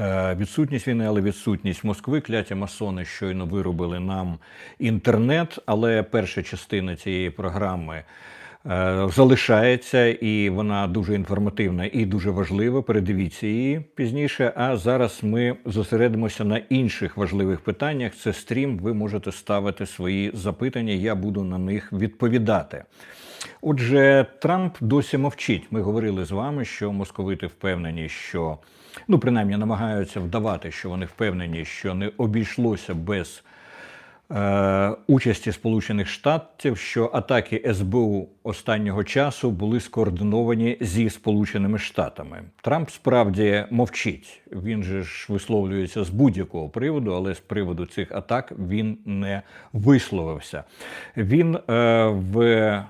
е, відсутність війни, але відсутність Москви. Кляті масони щойно виробили нам інтернет, але перша частина цієї програми. Е, Залишається і вона дуже інформативна і дуже важлива. Передивіться її пізніше. А зараз ми зосередимося на інших важливих питаннях. Це стрім. Ви можете ставити свої запитання. Я буду на них відповідати. Отже, Трамп досі мовчить. Ми говорили з вами, що московити впевнені, що ну принаймні намагаються вдавати, що вони впевнені, що не обійшлося без участі Сполучених Штатів, що атаки СБУ останнього часу були скоординовані зі Сполученими Штатами. Трамп справді мовчить. Він же ж висловлюється з будь-якого приводу, але з приводу цих атак він не висловився. Він е, в е,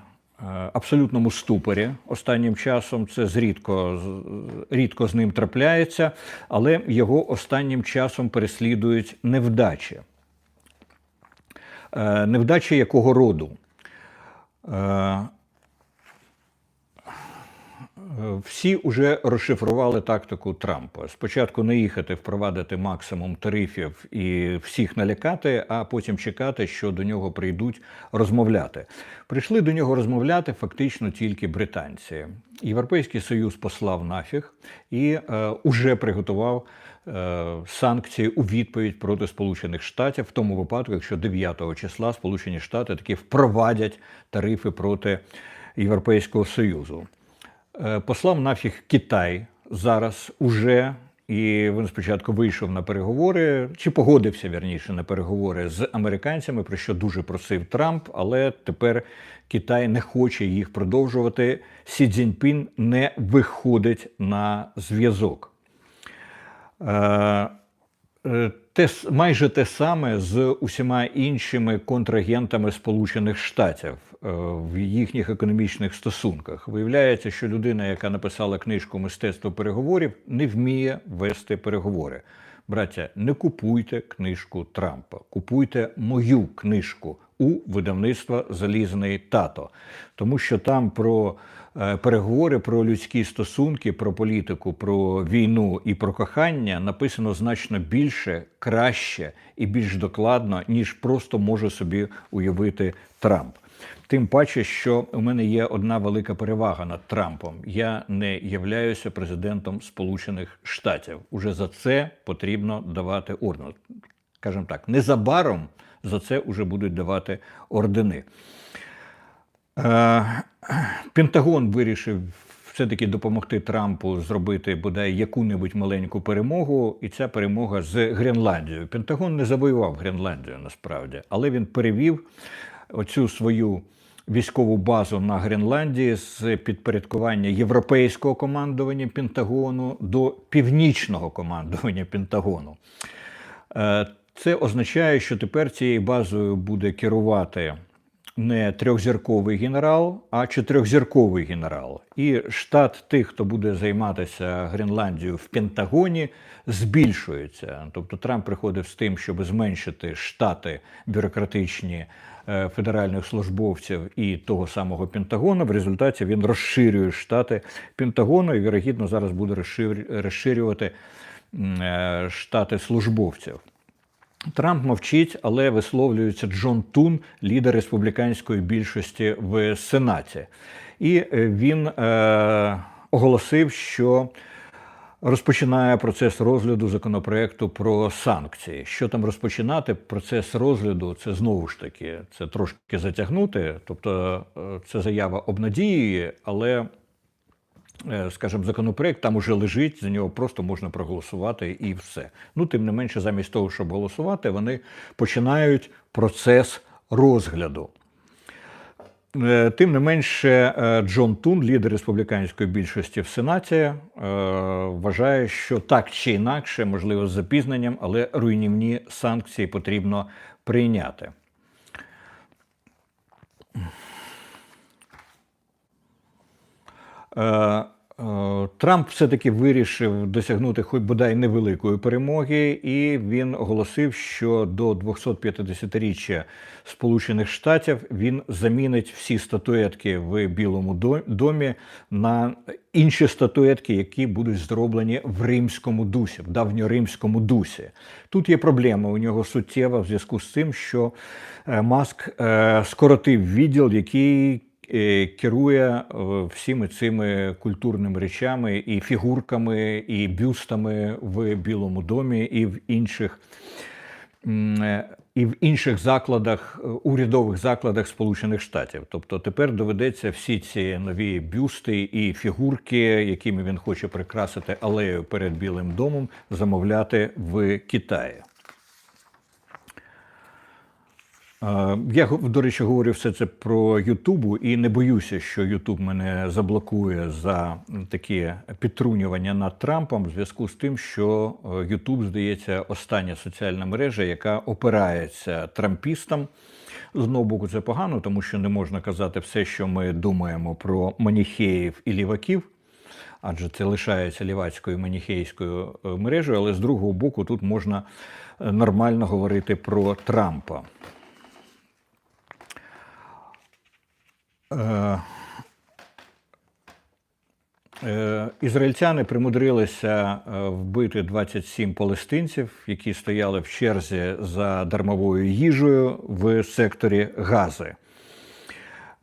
абсолютному ступорі останнім часом. Це зрідко, рідко з ним трапляється, але його останнім часом переслідують невдачі. Е, Невдачі якого роду? Е, Всі вже розшифрували тактику Трампа. Спочатку не їхати, впровадити максимум тарифів і всіх налякати, а потім чекати, що до нього прийдуть розмовляти. Прийшли до нього розмовляти фактично тільки британці. Європейський Союз послав нафіг і е, уже приготував санкції у відповідь проти Сполучених Штатів, в тому випадку, якщо 9 числа Сполучені Штати таки впровадять тарифи проти Європейського Союзу. Е, Послав нафіг Китай зараз уже, і він спочатку вийшов на переговори, чи погодився вірніше на переговори з американцями, про що дуже просив Трамп, але тепер Китай не хоче їх продовжувати. Сі Цзіньпін не виходить на зв'язок. Е, е, Те, майже те саме з усіма іншими контрагентами Сполучених Штатів е, в їхніх економічних стосунках. Виявляється, що людина, яка написала книжку Мистецтво переговорів, не вміє вести переговори. Браття, не купуйте книжку Трампа, купуйте мою книжку у видавництва Залізний тато, тому що там про е, переговори, про людські стосунки, про політику, про війну і про кохання написано значно більше, краще і більш докладно, ніж просто може собі уявити Трамп. Тим паче, що у мене є одна велика перевага над Трампом. Я не являюся президентом Сполучених Штатів. Уже за це потрібно давати орден. Скажімо так, незабаром за це вже будуть давати ордени. Е, Пентагон вирішив все-таки допомогти Трампу зробити бодай яку-небудь маленьку перемогу, і ця перемога з Гренландією. Пентагон не завоював Гренландію насправді, але він перевів оцю свою військову базу на Гренландії з підпорядкування європейського командування Пентагону до північного командування Пентагону. Це означає, що тепер цією базою буде керувати не трьохзірковий генерал, а чотирьохзірковий генерал. І штат тих, хто буде займатися Гренландією в Пентагоні, збільшується. Тобто Трамп приходив з тим, щоб зменшити штати бюрократичні е, федеральних службовців і того самого Пентагону. В результаті він розширює штати Пентагону і, вірогідно, зараз буде розшир- розширювати е, штати службовців. Трамп мовчить, але висловлюється Джон Тун, лідер республіканської більшості в Сенаті. І е, він е, оголосив, що розпочинає процес розгляду законопроекту про санкції. Що там розпочинати? Процес розгляду це знову ж таки це трошки затягнути. Тобто е, це заява обнадіює, але скажімо, законопроект там уже лежить, за нього просто можна проголосувати і все. Ну, тим не менше, замість того, щоб голосувати, вони починають процес розгляду. Е, Тим не менше, е, Джон Тун, лідер республіканської більшості в Сенаті, е, вважає, що так чи інакше, можливо, з запізненням, але руйнівні санкції потрібно прийняти. Трамп все-таки вирішив досягнути хоч бодай невеликої перемоги, і він оголосив, що до 250-річчя Сполучених Штатів він замінить всі статуетки в Білому домі на інші статуетки, які будуть зроблені в римському дусі, в давньоримському дусі. Тут є проблема у нього суттєва в зв'язку з цим, що е, Маск е, скоротив відділ, який е, керує е, всіми цими культурними речами і фігурками, і бюстами в Білому домі, і в інших. е, І в інших закладах, е, урядових закладах Сполучених Штатів. Тобто тепер доведеться всі ці нові бюсти і фігурки, якими він хоче прикрасити алею перед Білим домом, замовляти в Китаї. Е, Я, до речі, говорю все це про Ютубу і не боюся, що Ютуб мене заблокує за такі підтрунювання над Трампом в зв'язку з тим, що е, Ютуб, здається, остання соціальна мережа, яка опирається трампістам. З одного боку, це погано, тому що не можна казати все, що ми думаємо про маніхеїв і ліваків адже це лишається лівацькою маніхейською е, мережею, але з другого боку тут можна е, нормально говорити про Трампа. Е, Е, Ізраїльтяни примудрилися е, вбити 27 палестинців, які стояли в черзі за дармовою їжею в секторі Гази.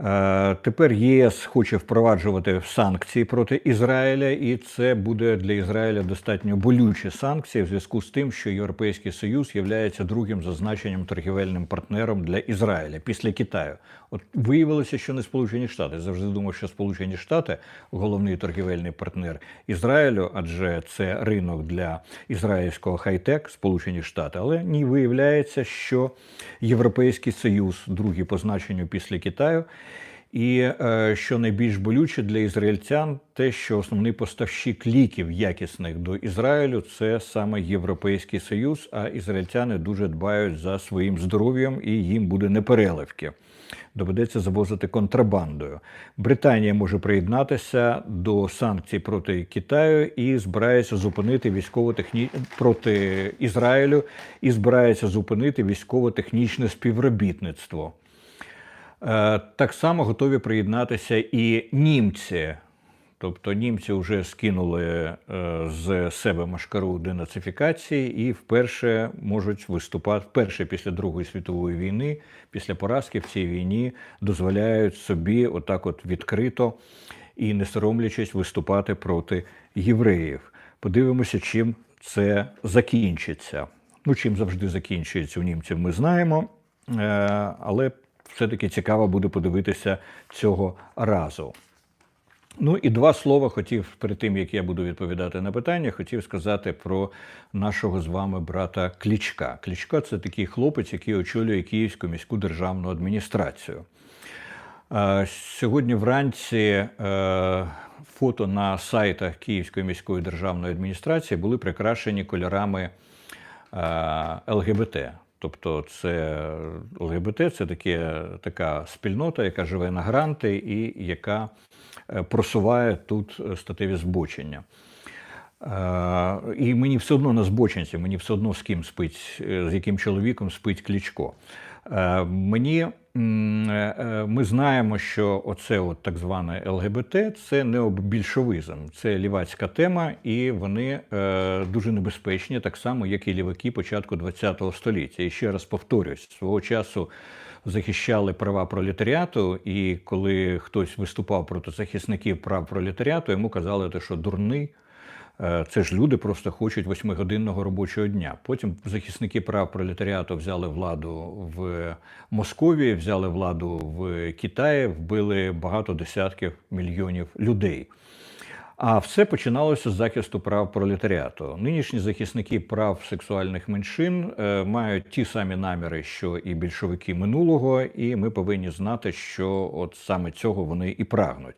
Е, Тепер ЄС хоче впроваджувати санкції проти Ізраїля, і це буде для Ізраїля достатньо болючі санкції в зв'язку з тим, що Європейський Союз є другим за значенням торгівельним партнером для Ізраїля після Китаю. От виявилося, що не Сполучені Штати. Завжди думав, що Сполучені Штати головний торгівельний партнер Ізраїлю, адже це ринок для ізраїльського хай-тек, Сполучені Штати. Але ні, виявляється, що Європейський Союз, другий по значенню після Китаю. І е, що найбільш болюче для ізраїльтян, те, що основний поставщик ліків якісних до Ізраїлю це саме Європейський Союз, а ізраїльтяни дуже дбають за своїм здоров'ям і їм буде непереливки. Доведеться завозити контрабандою. Британія може приєднатися до санкцій проти Китаю і збирається зупинити військово-техні... проти Ізраїлю і збирається зупинити військово-технічне співробітництво. Е, Так само готові приєднатися і німці. Тобто німці вже скинули е, з себе машкару денацифікації і вперше можуть виступати вперше після Другої світової війни, після поразки в цій війні дозволяють собі отак, от відкрито і не соромлячись виступати проти євреїв. Подивимося, чим це закінчиться. Ну, чим завжди закінчується у німців, ми знаємо, е, але все-таки цікаво буде подивитися цього разу. Ну і два слова хотів перед тим, як я буду відповідати на питання, хотів сказати про нашого з вами брата Клічка. Клічка це такий хлопець, який очолює Київську міську державну адміністрацію. Сьогодні вранці е, фото на сайтах Київської міської державної адміністрації були прикрашені кольорами е, ЛГБТ. Тобто, це ЛГБТ це таке, така спільнота, яка живе на гранти і яка е, просуває тут статеві збочення. Е, І мені все одно на збочинці, мені все одно з ким спить, е, з яким чоловіком спить Кличко. Е, Мені е, е, ми знаємо, що оце от так зване ЛГБТ це необільшовизм, це лівацька тема, і вони дуже небезпечні, так само, як і ліваки початку ХХ століття. І ще раз повторюсь, свого часу захищали права пролетаріату, і коли хтось виступав проти захисників прав пролетаріату, йому казали, що дурний. Е, Це ж люди просто хочуть восьмигодинного робочого дня. Потім захисники прав пролетаріату взяли владу в Московії, взяли владу в Китаї, вбили багато десятків мільйонів людей. А все починалося з захисту прав пролетаріату. Нинішні захисники прав сексуальних меншин е, мають ті самі наміри, що і більшовики минулого, і ми повинні знати, що от саме цього вони і прагнуть.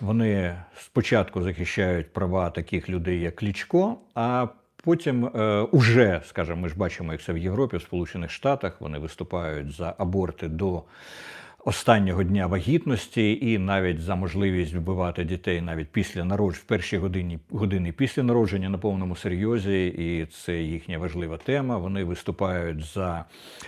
Вони спочатку захищають права таких людей, як Клічко, а потім е, уже, скажімо, ми ж бачимо, як це в Європі, в Сполучених Штатах, вони виступають за аборти до останнього дня вагітності, і навіть за можливість вбивати дітей навіть після народження, в перші годині години після народження на повному серйозі, і це їхня важлива тема. Вони виступають за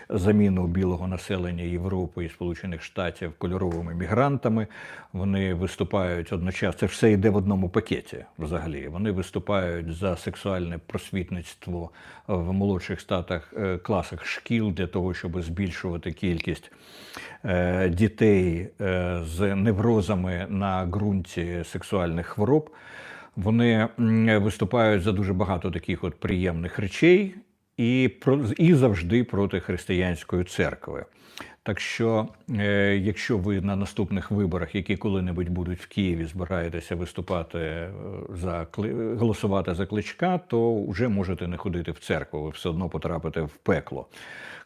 заміну білого населення Європи і Сполучених Штатів кольоровими мігрантами. Вони виступають одночасно. Це все йде в одному пакеті. Взагалі вони виступають за сексуальне просвітництво в молодших статах е, класах шкіл для того, щоб збільшувати кількість е, дітей е, з неврозами на ґрунті сексуальних хвороб. Вони виступають за дуже багато таких от приємних речей і, і завжди проти християнської церкви. Так що, е, якщо ви на наступних виборах, які коли-небудь будуть в Києві, збираєтеся виступати е, за голосувати за кличка, то вже можете не ходити в церкву, ви все одно потрапите в пекло.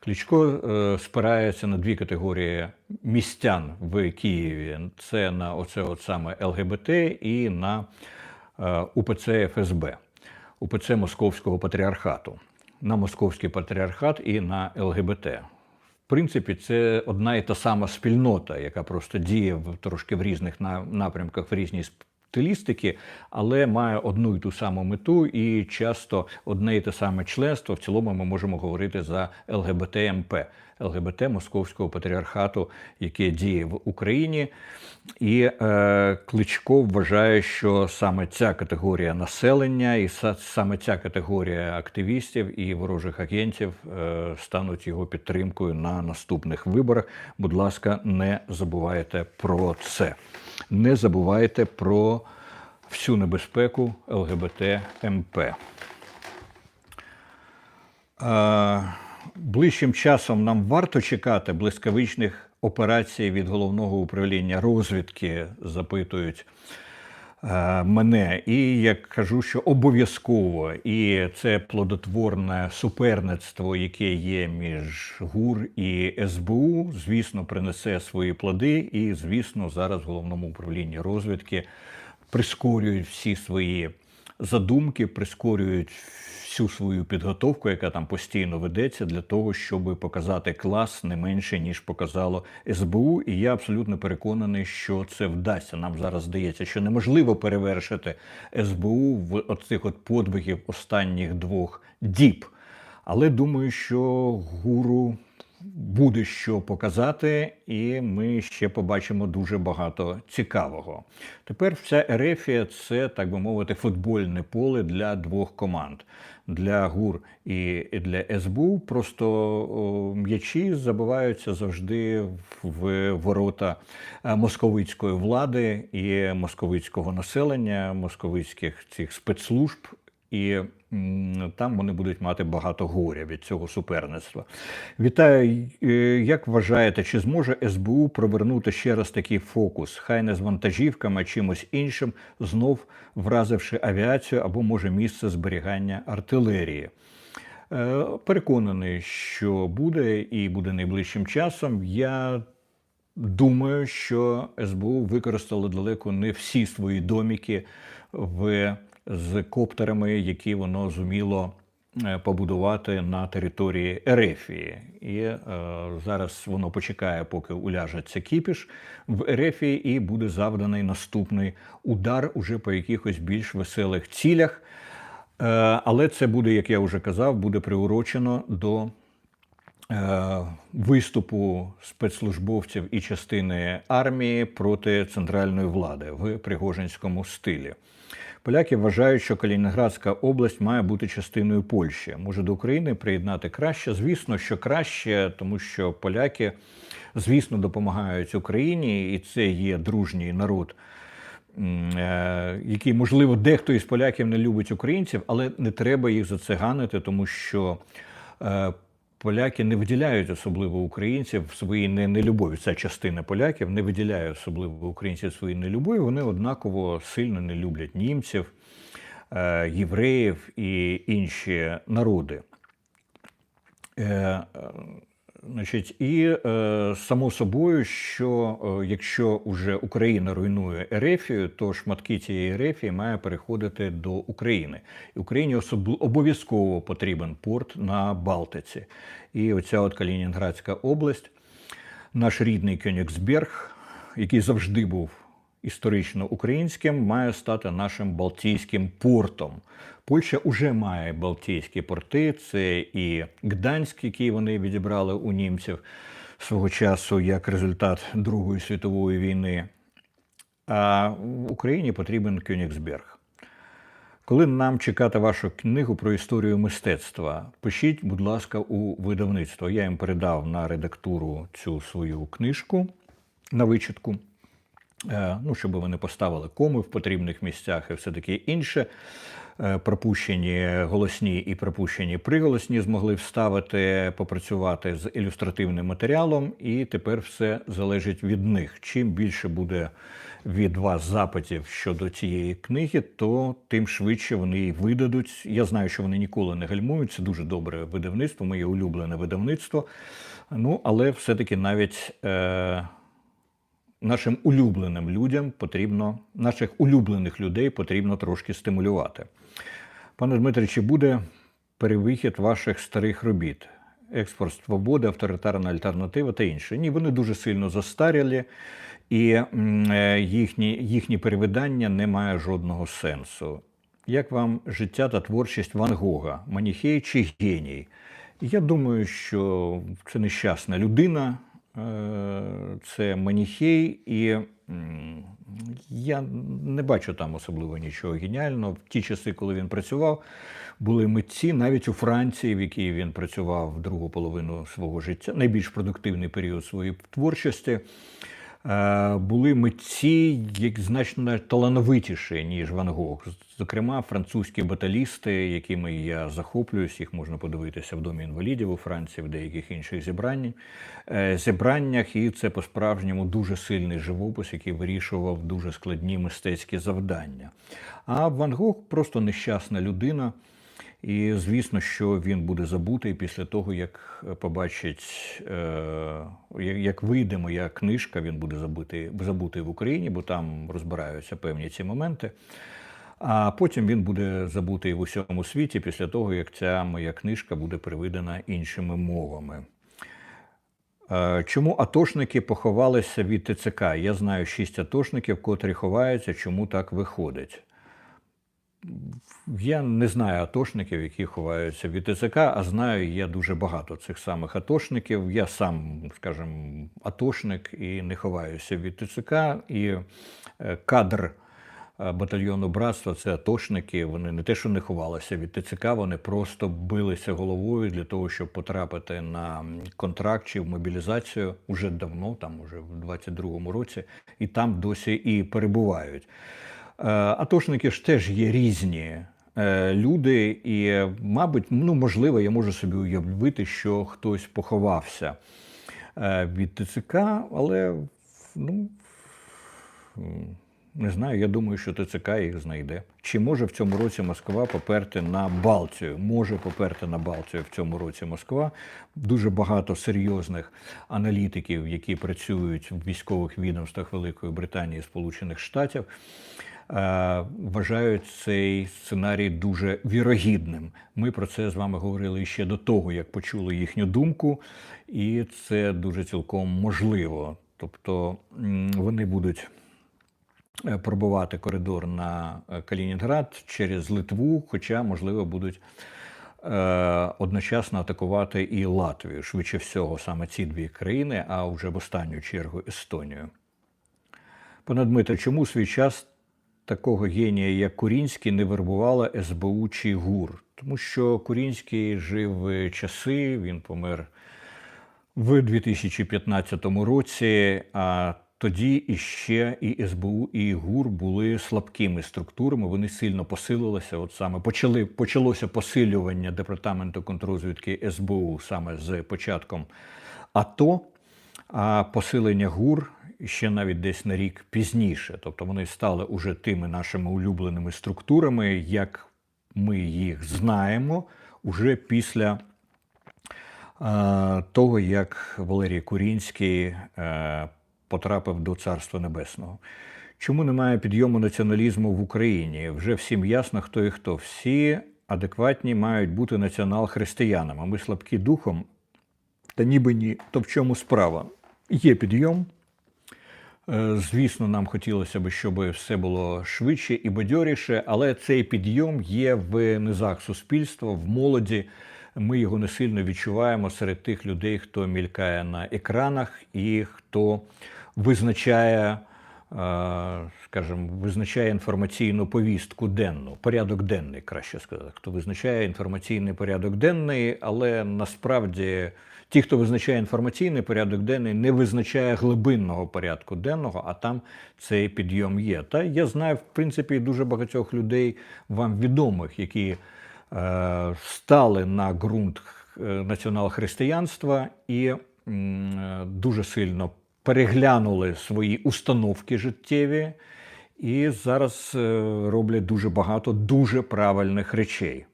Кличко е, спирається на дві категорії містян в Києві: це на оце от саме ЛГБТ і на УПЦ ФСБ, УПЦ Московського патріархату, на Московський патріархат і на ЛГБТ. В принципі, це одна і та сама спільнота, яка просто діє в трошки в різних на- напрямках, в різній стилістики, але має одну і ту саму мету, і часто одне і те саме членство. В цілому ми можемо говорити за ЛГБТ-МП, ЛГБТ Московського патріархату, яке діє в Україні. І е, Кличко вважає, що саме ця категорія населення і саме ця категорія активістів і ворожих агентів е, стануть його підтримкою на наступних виборах. Будь ласка, не забувайте про це. Не забувайте про всю небезпеку ЛГБТ МП. Е, Ближчим часом нам варто чекати блискавичних операцій від головного управління розвідки, запитують е, мене. І я кажу, що обов'язково, і це плодотворне суперництво, яке є між ГУР і СБУ, звісно, принесе свої плоди. І, звісно, зараз в головному управлінні розвідки прискорюють всі свої задумки, прискорюють всю свою підготовку, яка там постійно ведеться, для того, щоб показати клас не менше, ніж показало СБУ. І я абсолютно переконаний, що це вдасться. Нам зараз здається, що неможливо перевершити СБУ в оцих от подвигів останніх двох діб. Але думаю, що гуру буде що показати, і ми ще побачимо дуже багато цікавого. Тепер вся Ерефія це, так би мовити, футбольне поле для двох команд. Для ГУР і для СБУ просто м'ячі забиваються завжди в ворота е, московицької влади і московицького населення, московицьких цих спецслужб і там вони будуть мати багато горя від цього суперництва. Вітаю. Е, Як вважаєте, чи зможе СБУ провернути ще раз такий фокус? Хай не з вантажівками, а чимось іншим, знов вразивши авіацію або може місце зберігання артилерії? Е, Переконаний, що буде і буде найближчим часом. Я Думаю, що СБУ використало далеко не всі свої доміки в, з коптерами, які воно зуміло е, побудувати на території Ерефії. І е, зараз воно почекає, поки уляжеться кіпіш в Ерефії, і буде завданий наступний удар уже по якихось більш веселих цілях. Е, але це буде, як я вже казав, буде приурочено до е, виступу спецслужбовців і частини армії проти центральної влади в Пригожинському стилі. Поляки вважають, що Калінінградська область має бути частиною Польщі. Може до України приєднати краще? Звісно, що краще, тому що поляки, звісно, допомагають Україні, і це є дружній народ. е, Який, можливо, дехто із поляків не любить українців, але не треба їх за це ганити, тому що е, поляки не виділяють особливо українців в своїй не- нелюбові. Ця частина поляків не виділяє особливо українців в своїй нелюбові. Вони однаково сильно не люблять німців, е, євреїв і інші народи. Значить, і е, само собою, що е, якщо уже Україна руйнує Ерефію, то шматки цієї Ерефії має переходити до України. І Україні обов'язково потрібен порт на Балтиці. І оця от Калінінградська область наш рідний Кьонігсберг, який завжди був історично українським, має стати нашим Балтійським портом. Польща вже має Балтійські порти, це і Гданськ, який вони відібрали у німців свого часу як результат Другої світової війни. А в Україні потрібен Кьонігсберг. Коли нам чекати вашу книгу про історію мистецтва, пишіть, будь ласка, у видавництво. Я їм передав на редактуру цю свою книжку на вичитку. Е, Ну, щоб вони поставили коми в потрібних місцях і все таке інше. Е, Пропущені голосні і пропущені приголосні змогли вставити, попрацювати з ілюстративним матеріалом, і тепер все залежить від них. Чим більше буде від вас запитів щодо цієї книги, то тим швидше вони її видадуть. Я знаю, що вони ніколи не гальмують. Це дуже добре видавництво, моє улюблене видавництво. Ну, але все-таки навіть. Е- нашим улюбленим людям потрібно, наших улюблених людей потрібно трошки стимулювати. Пане Дмитре, чи буде перевихід ваших старих робіт? Експорт свободи, авторитарна альтернатива та інше. Ні, вони дуже сильно застарілі, і е, їхні, їхні перевидання не має жодного сенсу. Як вам життя та творчість Ван Гога, маніхей чи геній? Я думаю, що це нещасна людина, це маніхей, і я не бачу там особливо нічого геніального. В ті часи, коли він працював, були митці, навіть у Франції, в якій він працював другу половину свого життя, найбільш продуктивний період своєї творчості. Е, Були митці, як значно талановитіші, ніж Ван Гог. Зокрема, французькі баталісти, якими я захоплююсь, їх можна подивитися в домі інвалідів у Франції, в деяких інших зібрань, е, зібраннях. І це по-справжньому дуже сильний живопис, який вирішував дуже складні мистецькі завдання. А Ван Гог просто нещасна людина. І звісно, що він буде забутий після того, як побачить, е, як- як вийде моя книжка, він буде забутий, забутий в Україні, бо там розбираються певні ці моменти. А потім він буде забутий в усьому світі після того, як ця моя книжка буде переведена іншими мовами. Е, Чому атошники поховалися від ТЦК? Я знаю шість атошників, котрі ховаються. Чому так виходить? Я не знаю атошників, які ховаються від ТЦК, а знаю я дуже багато цих самих атошників. Я сам, скажімо, атошник і не ховаюся від ТЦК. І е, кадр е, батальйону братства це атошники. Вони не те, що не ховалися від ТЦК, вони просто билися головою для того, щоб потрапити на контракт чи в мобілізацію уже давно, там уже в 22-му році, і там досі і перебувають. Е, Атошники ж теж є різні е, люди, і, мабуть, ну можливо, я можу собі уявити, що хтось поховався е, від ТЦК, але ну. Не знаю, я думаю, що ТЦК їх знайде. Чи може в цьому році Москва поперти на Балтію? Може поперти на Балтію в цьому році Москва. Дуже багато серйозних аналітиків, які працюють в військових відомствах Великої Британії і Сполучених Штатів, вважають цей сценарій дуже вірогідним. Ми про це з вами говорили ще до того, як почули їхню думку, і це дуже цілком можливо. Тобто вони будуть е, пробувати коридор на е, Калінінград через Литву, хоча, можливо, будуть е, одночасно атакувати і Латвію. Швидше всього, саме ці дві країни, а вже в останню чергу Естонію. Пане Дмитре, чому свій час такого генія, як Курінський, не вербувала СБУ чи ГУР? Тому що Курінський жив е, часи, він помер в 2015 році. А тоді іще і СБУ, і ГУР були слабкими структурами. Вони сильно посилилися. От саме почали почалося посилювання департаменту контррозвідки СБУ саме з початком АТО, а посилення ГУР ще навіть десь на рік пізніше. Тобто вони стали уже тими нашими улюбленими структурами, як ми їх знаємо, уже після е, того, як Валерій Курінський е, потрапив до Царства Небесного. Чому немає підйому націоналізму в Україні? Вже всім ясно, хто і хто. Всі адекватні мають бути націонал-християнами. Ми слабкі духом, та ніби ні. То в чому справа? Є підйом. Е, Звісно, нам хотілося б, щоб все було швидше і бадьоріше, але цей підйом є в низах суспільства, в молоді. Ми його не сильно відчуваємо серед тих людей, хто мількає на екранах і хто визначає, е, скажімо, визначає інформаційну повістку денну, порядок денний, краще сказати, хто визначає інформаційний порядок денний, але насправді ті, хто визначає інформаційний порядок денний, не визначає глибинного порядку денного, а там цей підйом є. Та я знаю, в принципі, дуже багатьох людей вам відомих, які е, стали на ґрунт е, націонал-християнства і е, дуже сильно переглянули свої установки життєві, і зараз е, роблять дуже багато дуже правильних речей.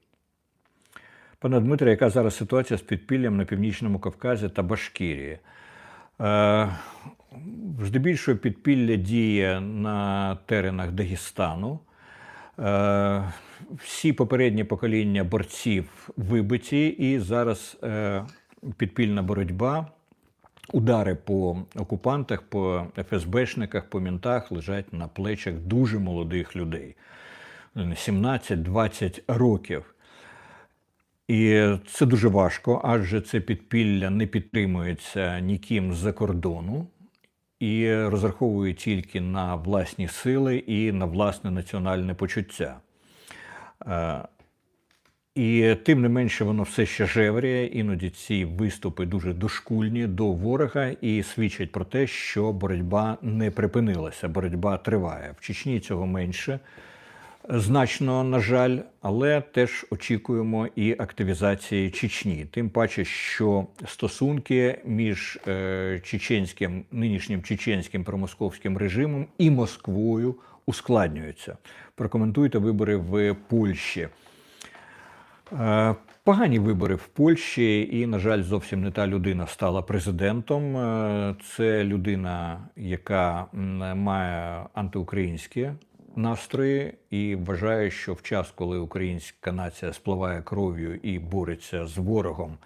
Пане Дмитре, яка зараз ситуація з підпіллям на Північному Кавказі та Башкірії? Е, здебільшого підпілля діє на теренах Дагестану. Е, всі попередні покоління борців вибиті, і зараз е, підпільна боротьба, удари по окупантах, по ФСБшниках, по мінтах лежать на плечах дуже молодих людей 17-20 років. І це дуже важко, адже це підпілля не підтримується ніким з-за кордону і розраховує тільки на власні сили і на власне національне почуття. Е, І тим не менше воно все ще жевріє, іноді ці виступи дуже дошкульні до ворога і свідчать про те, що боротьба не припинилася, боротьба триває. В Чечні цього менше значно, на жаль, але теж очікуємо і активізації Чечні. Тим паче, що стосунки між е, чеченським нинішнім чеченським промосковським режимом і Москвою ускладнюються. Прокоментуйте вибори в Польщі. Е, Погані вибори в Польщі, і, на жаль, зовсім не та людина стала президентом. Е, Це людина, яка має антиукраїнські настрої і вважає, що в час, коли українська нація спливає кров'ю і бореться з ворогом,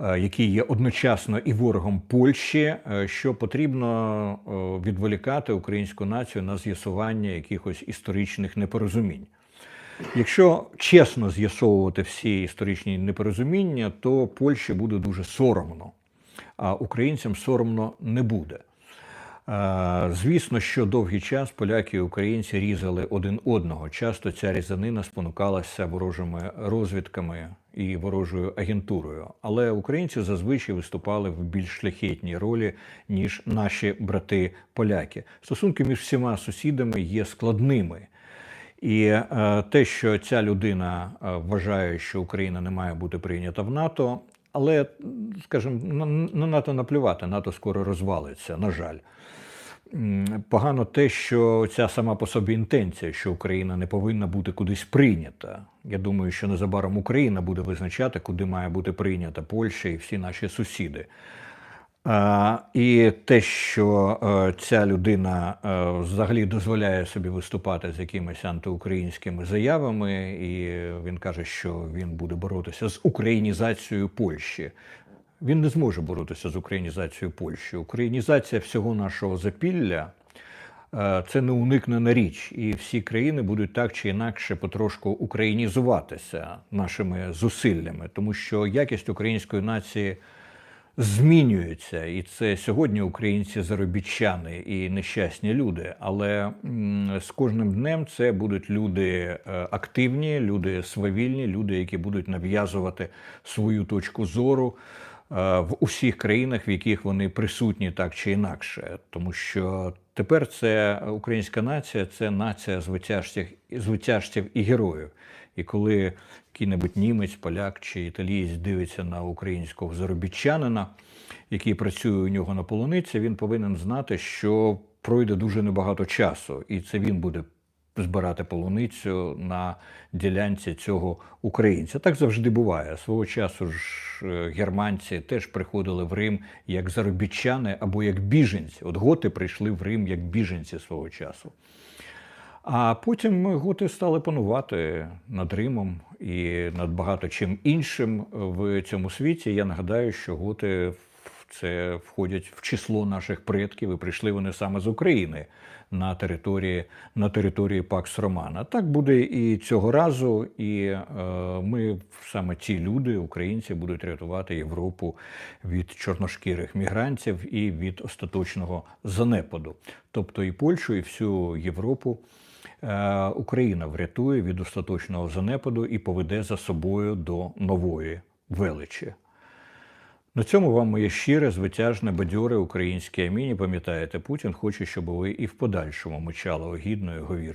е, який є одночасно і ворогом Польщі, е, що потрібно е, відволікати українську націю на з'ясування якихось історичних непорозумінь. Якщо чесно з'ясовувати всі історичні непорозуміння, то Польщі буде дуже соромно, а українцям соромно не буде. Звісно, що довгий час поляки і українці різали один одного. Часто ця різанина спонукалася ворожими розвідками і ворожою агентурою. Але українці зазвичай виступали в більш шляхетній ролі, ніж наші брати-поляки. Стосунки між всіма сусідами є складними. І е, те, що ця людина е, вважає, що Україна не має бути прийнята в НАТО, але, скажімо, на, на НАТО наплювати, НАТО скоро розвалиться, на жаль. Погано те, що ця сама по собі інтенція, що Україна не повинна бути кудись прийнята. Я думаю, що незабаром Україна буде визначати, куди має бути прийнята Польща і всі наші сусіди. І те, що е, ця людина е, взагалі дозволяє собі виступати з якимись антиукраїнськими заявами, і він каже, що він буде боротися з українізацією Польщі. Він не зможе боротися з українізацією Польщі. Українізація всього нашого запілля е, це неуникнена річ, і всі країни будуть так чи інакше потрошку українізуватися нашими зусиллями, тому що якість української нації змінюється, і це сьогодні українці заробітчани і нещасні люди. Але з кожним днем це будуть люди е, активні, люди свавільні, люди, які будуть нав'язувати свою точку зору. е, В усіх країнах, в яких вони присутні так чи інакше, тому що тепер це українська нація, це нація звитяжців, звитяжців і героїв. І коли який-небудь німець, поляк чи італієць дивиться на українського заробітчанина, який працює у нього на полуниці, він повинен знати, що пройде дуже небагато часу, і це він буде збирати полуницю на ділянці цього українця. Так завжди буває. Свого часу ж е, германці теж приходили в Рим як заробітчани або як біженці. От готи прийшли в Рим як біженці свого часу. А потім готи стали панувати над Римом і над багато чим іншим в цьому світі. Я нагадаю, що готи в це входять в число наших предків, і прийшли вони саме з України на території, на території Пакс Романа. Так буде і цього разу, і е, ми саме ці люди, українці, будуть рятувати Європу від чорношкірих мігрантів і від остаточного занепаду. Тобто і Польщу, і всю Європу. Е, Україна врятує від остаточного занепаду і поведе за собою до нової величі. На цьому вам моє щире, звитяжне, бадьоре українське аміні. Пам'ятаєте, Путін хоче, щоб ви і в подальшому мочали огідною говіркою.